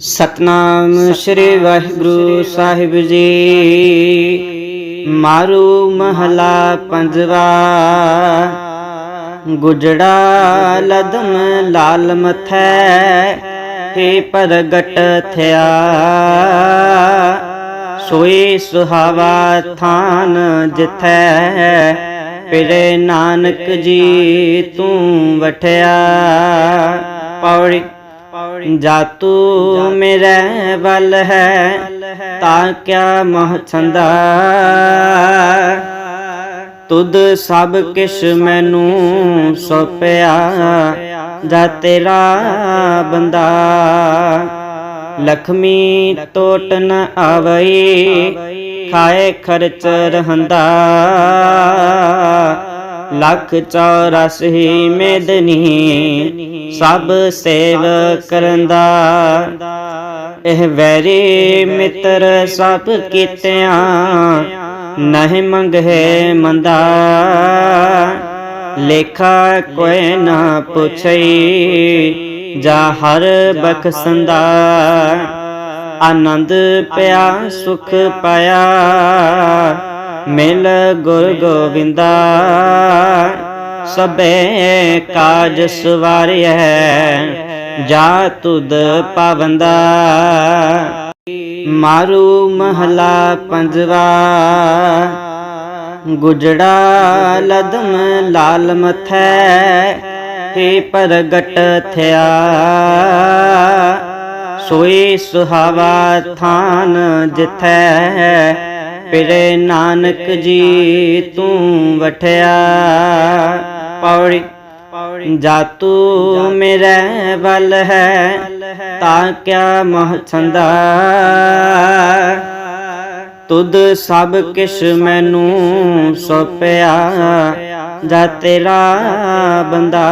ਸਤਨਾਮ ਸ੍ਰੀ ਵਾਹਿਗੁਰੂ ਸਾਹਿਬ ਜੀ। ਮਾਰੂ ਮਹਲਾ ਪੰਜਵਾ। ਗੁਜੜਾ ਲਦਮ ਲਾਲ ਮਥੈ, ਹੀ ਪ੍ਰਗਟ ਥਿਆ। ਸੋਈ ਸੁਹਾਵਾ ਥਾਨ ਜਿਥੈ, ਪਿਰੇ ਨਾਨਕ ਜੀ ਤੂੰ ਵਠਿਆ। ਪੌੜੀ ਜਾਤੂ ਮੇਰੇ ਵੱਲ ਹੈ ਤਾਂ ਕਿਆ ਮਹ ਛੰਦਾ? ਤੁਧ ਸਭ ਕਿਛ ਮੈਨੂੰ ਸੋਪਿਆ ਜਾ ਤੇਰਾ ਬੰਦਾ। ਲਖਮੀ ਟੋਟ ਨ ਆਵਈ ਖਾਏ ਖਰਚ ਰਹੰਦਾ। ਲੱਖ ਚੌਰਾਸੀ ਮੇਦਨੀ, ਸਭ ਸੇਵ ਕਰੰਦਾ। ਇਹ ਵੈਰੀ ਮਿੱਤਰ ਸਭ ਕੀਤਿਆਂ, ਨਹੀਂ ਮੰਗੇ ਮੰਦਾ। ਲੇਖਾ ਕੋਈ ਨਾ ਪੁੱਛਈ, ਜਾ ਹਰ ਬਖਸੰਦਾ। ਆਨੰਦ ਪਿਆ, ਸੁਖ ਪਾਇਆ। ਮਿਲ ਗੁਰ ਗੋਵਿੰਦਾ। ਸਭੇ ਕਾਜ ਸਵਾਰਿਐ ਜਾ ਤੁਧ ਪਾਵੰਦਾ। ਮਾਰੂ ਮਹਲਾ ਪੰਜਵਾ। ਗੁਜੜਾ ਲਦਮ ਲਾਲ ਮਥੈ ਹੀ ਪ੍ਰਗਟ ਥਿਆ। ਸੋਈ ਸੁਹਾਵਾ ਥਾਨ ਜਿਥੈ। ਪਿਰੇ ਨਾਨਕ ਜੀ, ਤੂੰ ਵਠਿਆ। ਪੌੜੀ ਜਾਤੂ ਮੇਰੇ ਵੱਲ ਹੈ, ਤਾਂ ਕਿਆ ਮਹ ਛੰਦਾ ਤੁਧ ਸਭ ਕਿਛ ਮੈਨੂੰ ਸੋਪਿਆ, ਜਾ ਤੇਰਾ ਬੰਦਾ।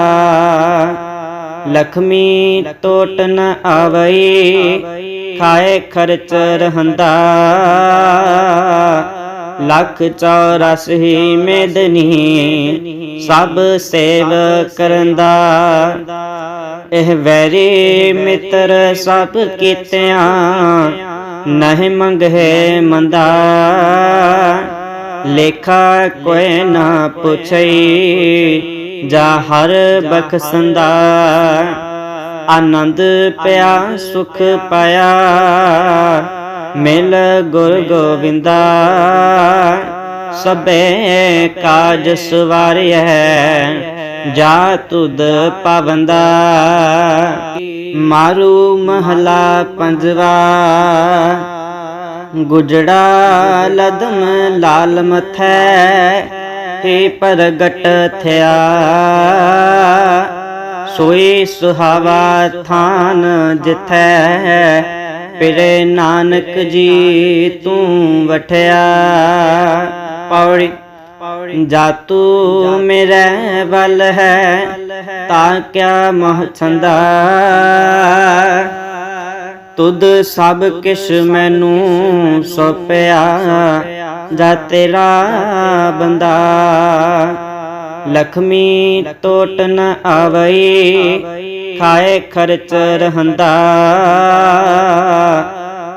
ਲਖਮੀ ਟੋਟ ਨ ਆਵਈ ਖਾਏ ਖਰਚ ਰਹੰਦਾ ਲੱਖ ਚੌਰਾਸੀ ਮੇਦਨੀ, ਸਭ ਸੇਵ ਕਰੰਦਾ। ਇਹ ਵੈਰੀ ਮਿੱਤਰ ਸਭ ਕੀਤਿਆਂ, ਨਹੀਂ ਮੰਗੇ ਮੰਦਾ। ਲੇਖਾ ਕੋਈ ਨਾ ਪੁੱਛਈ, ਜਾ ਹਰ ਬਖਸੰਦਾ। ਆਨੰਦ ਪਿਆ, ਸੁਖ ਪਾਇਆ। ਮਿਲ ਗੁਰ ਗੋਵਿੰਦਾ, ਸਭੇ ਕਾਜ ਸਵਾਰਿਐ, ਜਾ ਤੁਧ ਪਾਵੰਦਾ। ਮਾਰੂ ਮਹਲਾ ਪੰਜਵਾ, ਗੁਜੜਾ ਲਦਮ ਲਾਲ ਮਥੈ, ਹੀ ਪ੍ਰਗਟ ਥਿਆ। ਸੋਈ ਸੁਹਾਵਾ ਥਾਨ ਜਿਥੈ ਪਿਰੇ ਨਾਨਕ ਜੀ ਤੂੰ ਵਠਿਆ। ਪੌੜੀ ਜਾਤੂ ਮੇਰੇ ਵੱਲ ਹੈ ਤਾਂ ਕਿਆ ਮਹ ਛੰਦਾ ਤੁਧ ਸਭ ਕਿਛ ਮੈਨੂੰ ਸੋਪਿਆ ਜਾ ਤੇਰਾ ਬੰਦਾ। ਲਖਮੀ ਟੋਟ ਨ ਆਵਈ, ਖਾਏ ਖਰਚ ਰਹੰਦਾ।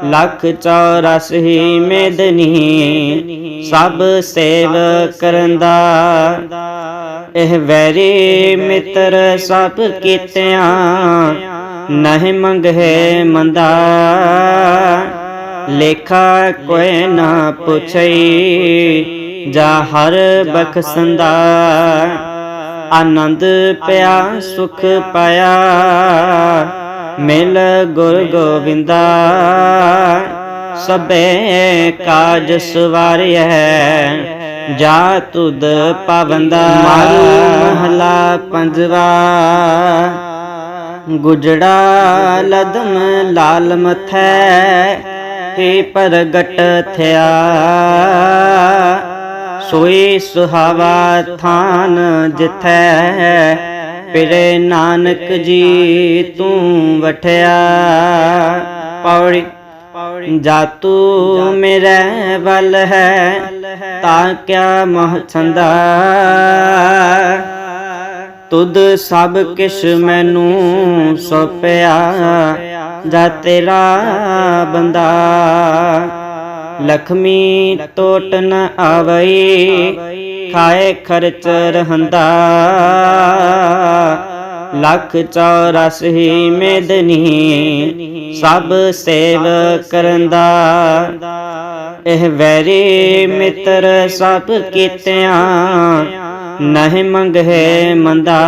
ਲੱਖ ਚੌਰਾਸੀ ਮੇਦਨੀ, ਸਭ ਸੇਵ ਕਰੰਦਾ। ਇਹ ਵੈਰੀ ਮਿੱਤਰ ਸਭ ਕੀਤਿਆਂ, ਨਹੀਂ ਮੰਗੇ ਮੰਦਾ। ਲੇਖਾ ਕੋਈ ਨਾ ਪੁੱਛਈ ਜਾ ਹਰ ਬਖਸੰਦਾ। ਆਨੰਦ ਪਿਆ ਸੁਖ ਪਾਇਆ ਮਿਲ ਗੁਰ ਗੋਵਿੰਦਾ। ਸਭੇ ਕਾਜ ਸਵਾਰਿਐ ਜਾ ਤੁਧ ਪਾਵੰਦਾ। ਮਾਰੂ ਮਹਲਾ ਪੰਜਵਾ ਗੁਜੜਾ ਲਦਮ ਲਾਲ ਮਥੈ ਹੀ ਪ੍ਰਗਟ ਥਿਆ। ਸੋਈ ਸੁਹਾਵਾ ਥਾਨ ਜਿਥੈ ਪਿਰੇ ਨਾਨਕ ਜੀ ਤੂੰ ਵਠਿਆ। ਪੌੜੀ ਜਾਤੂ ਮੇਰੇ ਵੱਲ ਹੈ ਤਾਂ ਕਿਆ ਮਹ ਛੰਦਾ ਤੁਧ ਸਭ ਕਿਛ ਮੈਨੂੰ ਸੋਪਿਆ, ਜਾ ਤੇਰਾ ਬੰਦਾ। ਲਖਮੀ ਟੋਟ ਨ ਆਵਈ, ਖਾਏ ਖਰਚ ਰਹੰਦਾ। ਲੱਖ ਚੌਰਾਸੀ ਮੇਦਨੀ, ਸਭ ਸੇਵ ਕਰੰਦਾ। ਇਹ ਵੈਰੀ ਮਿੱਤਰ ਸਭ ਕੀਤਿਆਂ ਨਹੀਂ ਮੰਗੇ ਮੰਦਾ।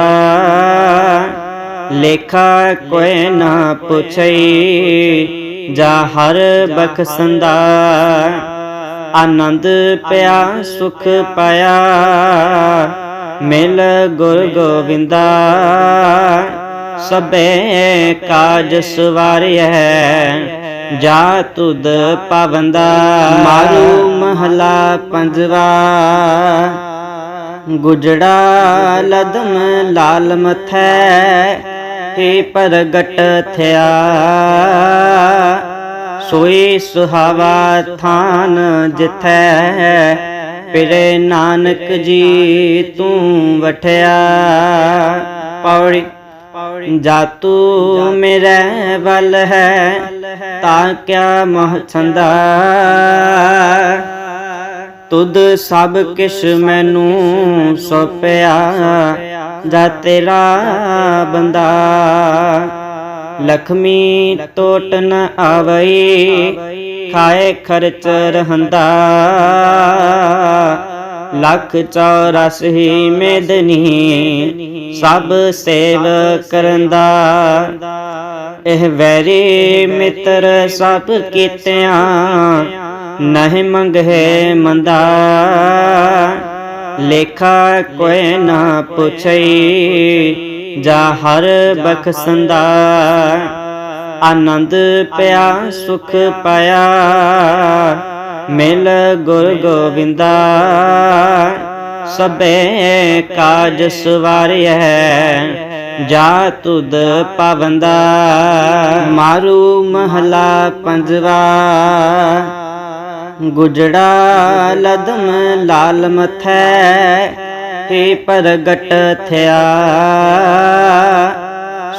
ਲੇਖਾ ਕੋਈ ਨਾ ਪੁੱਛਈ, ਜਾ ਹਰ ਬਖਸ਼ੰਦਾ। ਆਨੰਦ ਪਿਆ, ਸੁਖ ਪਾਇਆ, ਮਿਲ ਗੁਰ ਗੋਬਿੰਦਾ ਸਭੇ ਕਾਜ ਸਵਾਰਿਐ, ਜਾ ਤੁਧ ਪਵੰਦਾ। ਮਾਰੂ ਮਹਲਾ ਪੰਜਵਾ ਗੁਜੜਾ ਲਦਮ ਲਾਲ ਮਥੈ, ਹੀ ਪ੍ਰਗਟ ਥਿਆ। ਸੋਈ ਸੁਹਾਵਾ ਥਾਨ ਜਿਥੈ, ਪਿਰੇ ਨਾਨਕ ਜੀ ਤੂੰ ਵਠਿਆ। ਪੌੜੀ ਜਾਤੂ ਮੇਰੇ ਵੱਲ ਹੈ, ਤਾਂ ਕਿਆ ਮਹਛੰਦਾ ਤੁਧ ਸਭ ਕਿਛ ਮੈਨੂੰ ਸੋਪਿਆ, ਜਾ ਤੇਰਾ ਬੰਦਾ। ਲਖਮੀ ਟੋਟ ਨ ਆਵਈ, ਖਾਏ ਖਰਚ ਰਹੰਦਾ। ਲੱਖ ਚੌਰਾਸੀ ਮੇਦਨੀ, ਸਭ ਸੇਵ ਕਰੰਦਾ। ਇਹ ਵੈਰੀ ਮਿੱਤਰ ਸਭ ਕੀਤਿਆਂ ਨਹੀਂ ਮੰਗੇ ਮੰਦਾ। ਲੇਖਾ ਕੋਈ ਨਾ ਪੁੱਛਈ, ਜਾ ਹਰ ਬਖਸ਼ੰਦਾ। ਆਨੰਦ ਪਿਆ, ਸੁਖ ਪਾਇਆ। ਮਿਲ ਗੁਰ ਗੋਬਿੰਦਾ ਸਭੇ ਕਾਜ ਸਵਾਰਿਐ, ਜਾ ਤੁਧ ਪਵੰਦਾ। ਮਾਰੂ ਮਹਲਾ ਪੰਜਵਾ। ਗੁਜੜਾ ਲਦਮ ਲਾਲ ਮਥੈ, ਹੀ ਪ੍ਰਗਟ ਥਿਆ।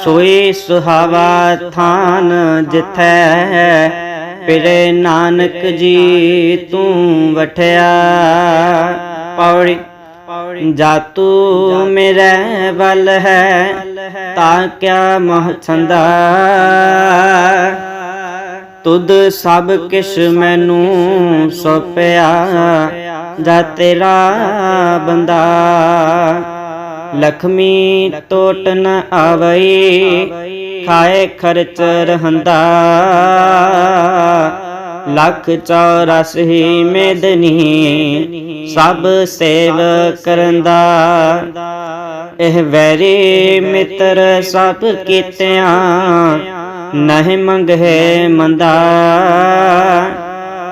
ਸੋਈ ਸੁਹਾਵਾ ਥਾਨ ਜਿਥੈ, ਪਿਰੇ ਨਾਨਕ ਜੀ ਤੂੰ ਵਠਿਆ। ਪੌੜੀ ਜਾਤੂ ਮੇਰੇ ਬਲ ਹੈ, ਤਾਂ ਕਿਆ ਮਹਛੰਦਾ ਤੁਧ ਸਭ ਕਿਛ ਮੈਨੂੰ ਸੋਪਿਆ, ਜਾ ਤੇਰਾ ਬੰਦਾ। ਲਖਮੀ ਟੋਟ ਨ ਆਵਈ, ਖਾਏ ਖਰਚ ਰਹੰਦਾ। ਲੱਖ ਚੌਰਾਸੀ ਮੇਦਨੀ, ਸਭ ਸੇਵ ਕਰੰਦਾ। ਇਹ ਵੈਰੀ ਮਿੱਤਰ ਸਭ ਕੀਤਿਆਂ ਨਹੀਂ ਮੰਗੇ ਮੰਦਾ।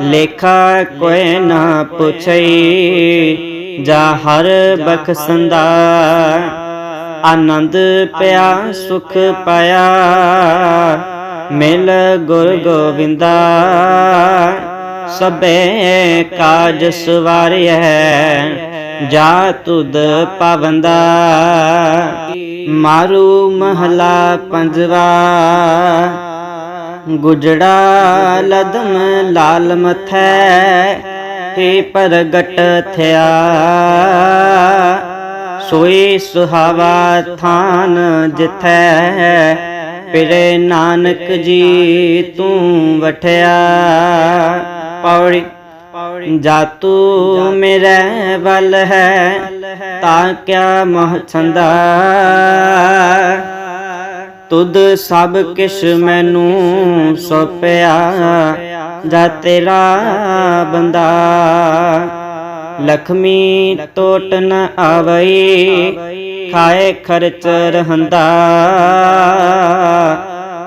ਲੇਖਾ ਕੋਈ ਨਾ ਪੁੱਛਈ, ਜਾ ਹਰ ਬਖਸ਼ੰਦਾ। ਆਨੰਦ ਪਿਆ, ਸੁਖ ਪਾਇਆ, ਮਿਲ ਗੁਰ ਗੋਬਿੰਦਾ ਸਭੇ ਕਾਜ ਸਵਾਰਿਐ ਜਾ ਤੁਧ ਪਵੰਦਾ। ਮਾਰੂ ਮਹਲਾ ਪੰਜਵਾ। ਗੁਜੜਾ ਲਦਮ ਲਾਲ ਮਥੈ, ਹੀ ਪ੍ਰਗਟ ਥਿਆ। ਸੋਈ ਸੁਹਾਵਾ ਥਾਨ ਜਿਥੈ ਪਿਰੇ ਨਾਨਕ ਜੀ ਤੂੰ ਵਠਿਆ। ਪੌੜੀ ਜਾਤੂ ਮੇਰੇ ਵੱਲ ਹੈ ਤਾਂ ਕਿਆ ਮਹ ਛੰਦਾ ਤੁਧ ਸਭ ਕਿਛ ਮੈਨੂੰ ਸੋਪਿਆ ਜਾ ਤੇਰਾ ਬੰਦਾ। ਲਖਮੀ ਟੋਟ ਨ ਆਵਈ ਖਾਏ ਖਰਚ ਰਹੰਦਾ।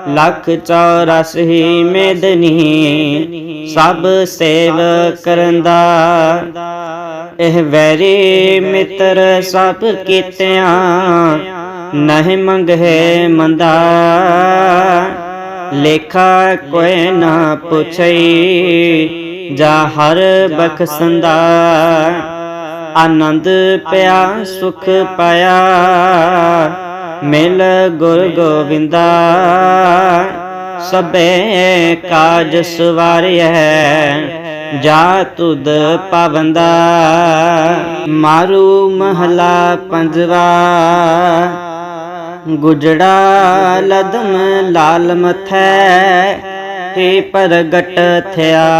ਲੱਖ ਚੌਰਾਸੀ ਮੇਦਨੀ, ਸਭ ਸੇਵ ਕਰੰਦਾ। ਇਹ ਵੈਰੀ ਮਿੱਤਰ ਸਭ ਕੀਤਿਆਂ, ਨਹੀਂ ਮੰਗੇ ਮੰਦਾ। ਲੇਖਾ ਕੋਈ ਨਾ ਪੁੱਛਈ, ਜਾ ਹਰ ਬਖਸ਼ੰਦਾ। ਆਨੰਦ ਪਿਆ, ਸੁਖ ਪਾਇਆ। ਮਿਲ ਗੁਰ ਗੋਬਿੰਦਾ ਸਭੇ ਕਾਜ ਸਵਾਰਿਐ। ਜਾ ਤੁਧ ਪਵੰਦਾ। ਮਾਰੂ ਮਹਲਾ ਪੰਜਵਾ। ਗੁਜੜਾ ਲਦਮ ਲਾਲ ਮਥੈ। ਤੇ ਪ੍ਰਗਟ ਥਿਆ।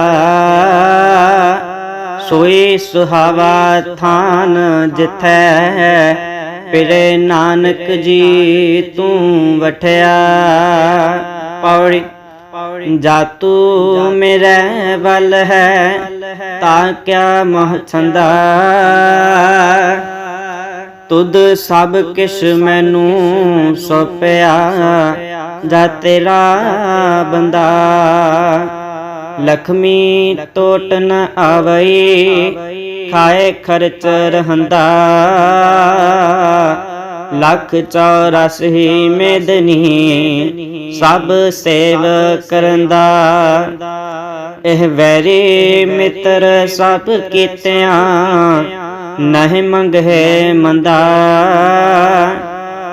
ਸੋਈ ਸੁਹਾਵਾ ਥਾਨ ਜਿਥੈ। ਪਿਰੇ ਨਾਨਕ ਜੀ ਤੂੰ ਵਠਿਆ। ਪੌੜੀ, ਜਾਤੂ ਮੇਰੇ ਵੱਲ ਹੈ, ਤਾਂ ਕਿਆ ਮਹ ਛੰਦਾ ਤੁਧ ਸਭ ਕਿਛ ਮੈਨੂੰ ਸੋਪਿਆ, ਜਾ ਤੇਰਾ ਬੰਦਾ। ਲਖਮੀ ਟੋਟ ਨ ਆਵਈ ਖਾਏ ਖਰਚ ਰਹੰਦਾ। ਲੱਖ 84 ਮੇਦਨੀ ਸਭ ਸੇਵ ਕਰੰਦਾ। ਇਹ ਵੈਰੀ ਮਿੱਤਰ ਸਭ ਕੀਤਿਆਂ ਨਹੀਂ ਮੰਗੇ ਮੰਦਾ।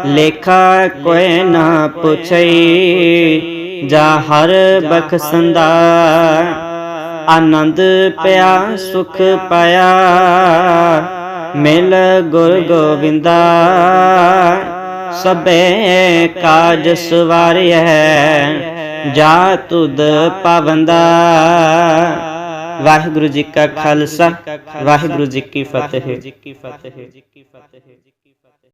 ਲੇਖਾ ਕੋਈ ਨਾ ਪੁੱਛਈ, ਜਾ ਹਰ ਬਖਸ਼ੰਦਾ। ਆਨੰਦ ਪਿਆ ਸੁਖ ਪਾਇਆ। ਮਿਲ ਗੁਰ ਗੋਬਿੰਦਾ ਸਭੇ ਕਾਜ ਸਵਾਰਿਐ। ਜਾ ਤੁਧ ਪਵੰਦਾ। ਵਾਹਿਗੁਰੂ ਜੀ ਕਾ ਖਾਲਸਾ। ਵਾਹਿਗੁਰੂ ਜੀ ਕੀ ਫਤਿਹ।